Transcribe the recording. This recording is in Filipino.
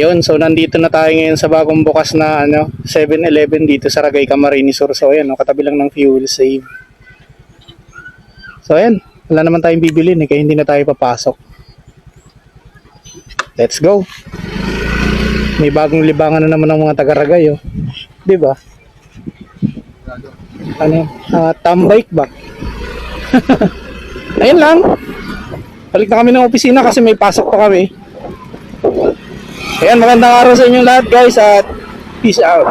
Yun, so nandito na tayo ngayon sa bagong bukas na ano, 7-Eleven dito sa Ragay Camarines Sur. So ayan, no, katabi lang ng fuel save. So ayan, wala naman tayong bibili eh, kaya hindi na tayo papasok. Let's go. May bagong libangan na naman ng mga taga-Ragay, oh. ba? Ano? Ah, tambike ba? Ayun lang. Balik na kami ng opisina kasi may pasok pa kami. Ayan, magandang araw sa inyong lahat guys at peace out.